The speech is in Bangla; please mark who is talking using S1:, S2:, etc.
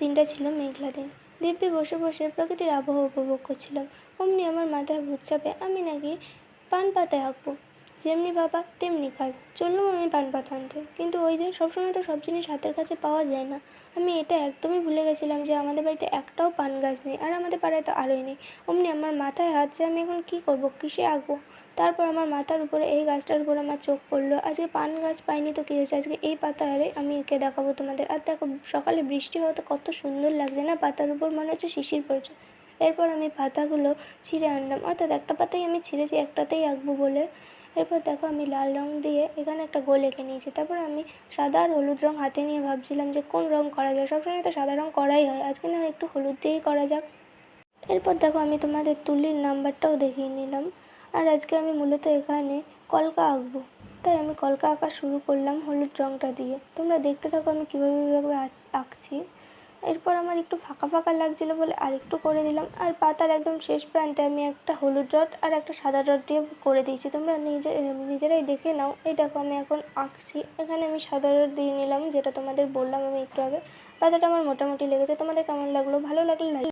S1: দিনটা ছিল মেঘলা দিন। দিব্যি বসে বসে প্রকৃতির আবহাওয়া উপভোগ করছিলাম। অমনি আমার মাথায় ভূত চাপে, আমি নাকি পান পাতায় আঁকবো। যেমনি ভাবা তেমনি কাজ চললাম আমি পান পাতা আনতে। কিন্তু ওই যে সবসময় তো সব জিনিস হাতের কাছে পাওয়া যায় না। আমি এটা একদমই ভুলে গেছিলাম যে আমাদের বাড়িতে একটাও পান গাছ নেই। আর আমাদের পাড়ায় তো আরোই নেই। অমনি আমার মাথায় হাত যে আমি এখন কী করব, কিসে আঁকবো? তারপর আমার মাথার উপরে, এই গাছটার উপরে আমার চোখ পড়ল। আজকে পান গাছ পাইনি তো কী হয়েছে? আজকে এই পাতা আরে আমি এঁকে দেখাবো তোমাদের। আর দেখো, সকালে বৃষ্টি হওয়াতে কত সুন্দর লাগছে না? পাতার উপর মনে হচ্ছে শিশির পড়ছে। এরপর আমি পাতাগুলো ছিঁড়ে আনলাম। অর্থাৎ একটা পাতাই আমি ছিঁড়েছি, একটাতেই আঁকবো বলে। এরপর দেখো আমি লাল রং দিয়ে এখানে একটা গোল এঁকে নিয়েছি। তারপর আমি সাদা আর হলুদ রং হাতে নিয়ে ভাবছিলাম যে কোন রং করা যায়। সবসময় তো সাদা রং করাই হয়। আজকে না একটু হলুদ দিয়েই করা যাক। এরপর দেখো আমি তোমাদের তুলির নাম্বারটাও দেখিয়ে নিলাম। আর আজকে আমি মূলত এখানে কলকা আঁকবো। তাই আমি কলকা আঁকা শুরু করলাম হলুদ রংটা দিয়ে। তোমরা দেখতে থাকো আমি কীভাবে আঁকছি। এরপর আমার একটু ফাঁকা ফাঁকা লাগছিল বলে আরেকটু করে দিলাম আর পাতার একদম শেষ প্রান্তে আমি একটা হলুদ ডট আর একটা সাদা ডট দিয়ে করে দিয়েছি। তোমরা নিজে, নিজেরাই দেখে নাও। এই দেখো আমি এখন আঁকছি। এখানে আমি সাদা ডট দিয়ে নিলাম, যেটা তোমাদের বললাম আমি একটু আগে। পাতাটা আমার মোটামুটি লেগেছে। তোমাদের কেমন লাগল? ভালো লাগলে like